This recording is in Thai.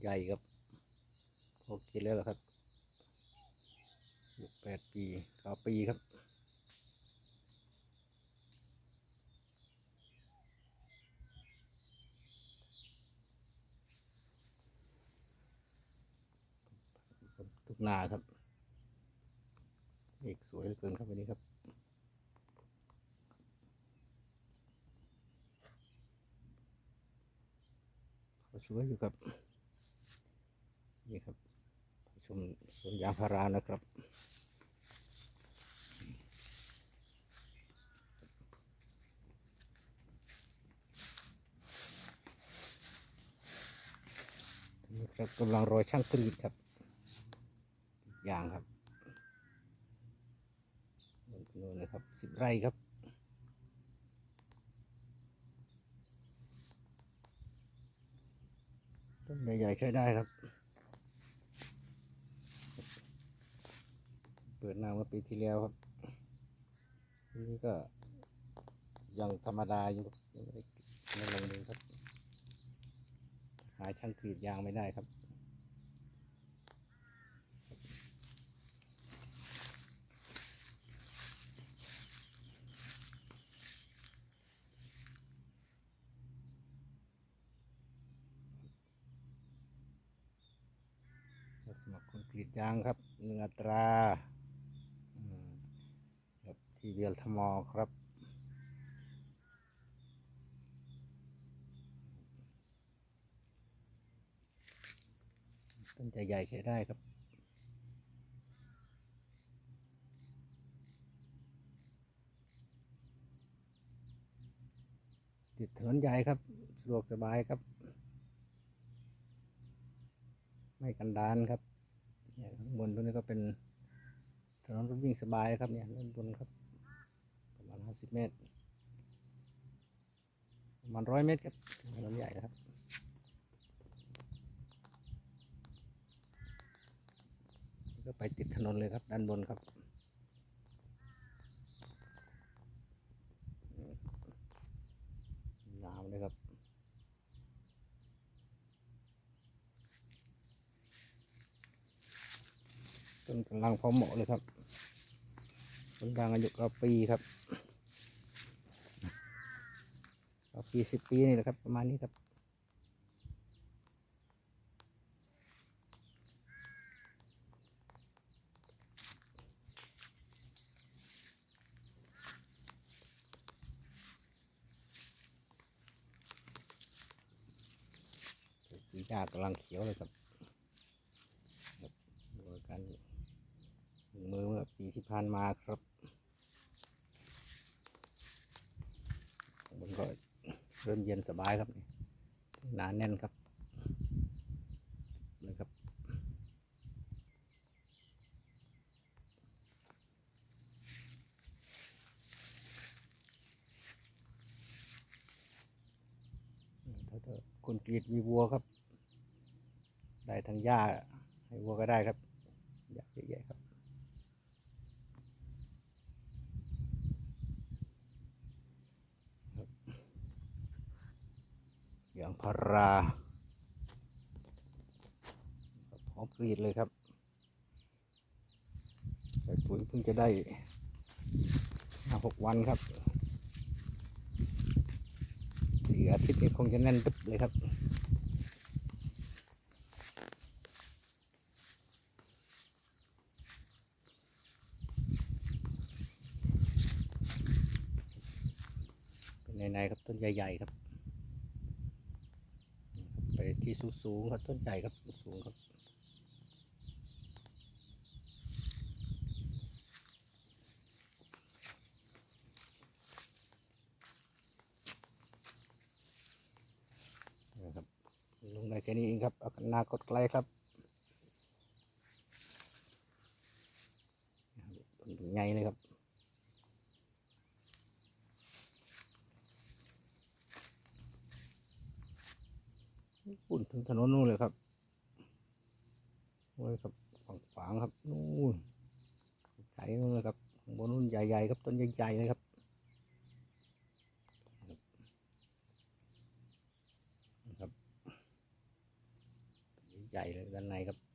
ใหญ่ครับพอกินแล้วครับแปดปีเก้าปีครับทุกนาครับเอกสวยเหลือเกินครับวันนี้ครับสวยอยู่ครับ นี่ครับชมสวนยางพารานะครับนี่ครับกำลังรอช่างกรีดครับอย่างครับนู่นนะครับสิบไร่ครับต้นใหญ่ๆใช้ได้ครับ เปิดนาเมื่อปีที่แล้วครับทีนี้ก็ยังธรรมดาอยู่ยังไม่ได้ลงมือครับ หาช่างกรีดยางไม่ได้ครับสมัครคนกรีดยางครับหนึ่งอัตรา ที่เบียลทมอครับ ต้นจะใหญ่ใช้ได้ครับติดถนนใหญ่ครับสะดวกสบายครับ ไม่กันดานครับเนี่ยข้างบนตรงนี้ก็เป็นถนนรถวิ่งสบายครับเนี่ยด้านบนครับ ห้าสิบเมตร ประมาณร้อยเมตรครับถนนใหญ่นะครับก็ไปติดถนนเลยครับด้านบนครับยาวเลยครับต้นกำลังพอเหมาะเลยครับต้นกลางอายุเก้าปีครับ ก้าปีสิบปีนี่แหละครับ ประมาณนี้ครับปีหญ้ากำลังเขียวเลยครับครับดูกันมือเมื่อปีที่ผ่านมาครับมันก็ ริ่มเย็นสบายครับหนาแน่นครับเลยครับถ้าถ้าคนกรีดมีวัวครับ ได้ทั้งหญ้าให้วัวก็ได้ครับหญ้าเยอะแยะครับ ยางพาราพร้อมกรีดเลยครับใส่ปุ๋ยเพิ่งจะได้ห้าหกวันครับอีกอาทิตย์นี้คงจะแน่นตึบเลยครับในๆครับต้นใหญ่ ๆ ครับ ที่สูงๆครับต้นใหญ่ครับสูงๆครับนะครับลงได้แค่นี้เองครับเอากันหน้ากดไกลครับต้นใหญ่เลยครับ ปุ่นถึงถนนนู่นเลยครับโอ้ยครับขวางๆครับนู่นไกลนู่นเลยครับบนนู่นใหญ่ๆครับต้นใหญ่ๆเลยครับนะครับ ใหญ่เลยด้านในครับ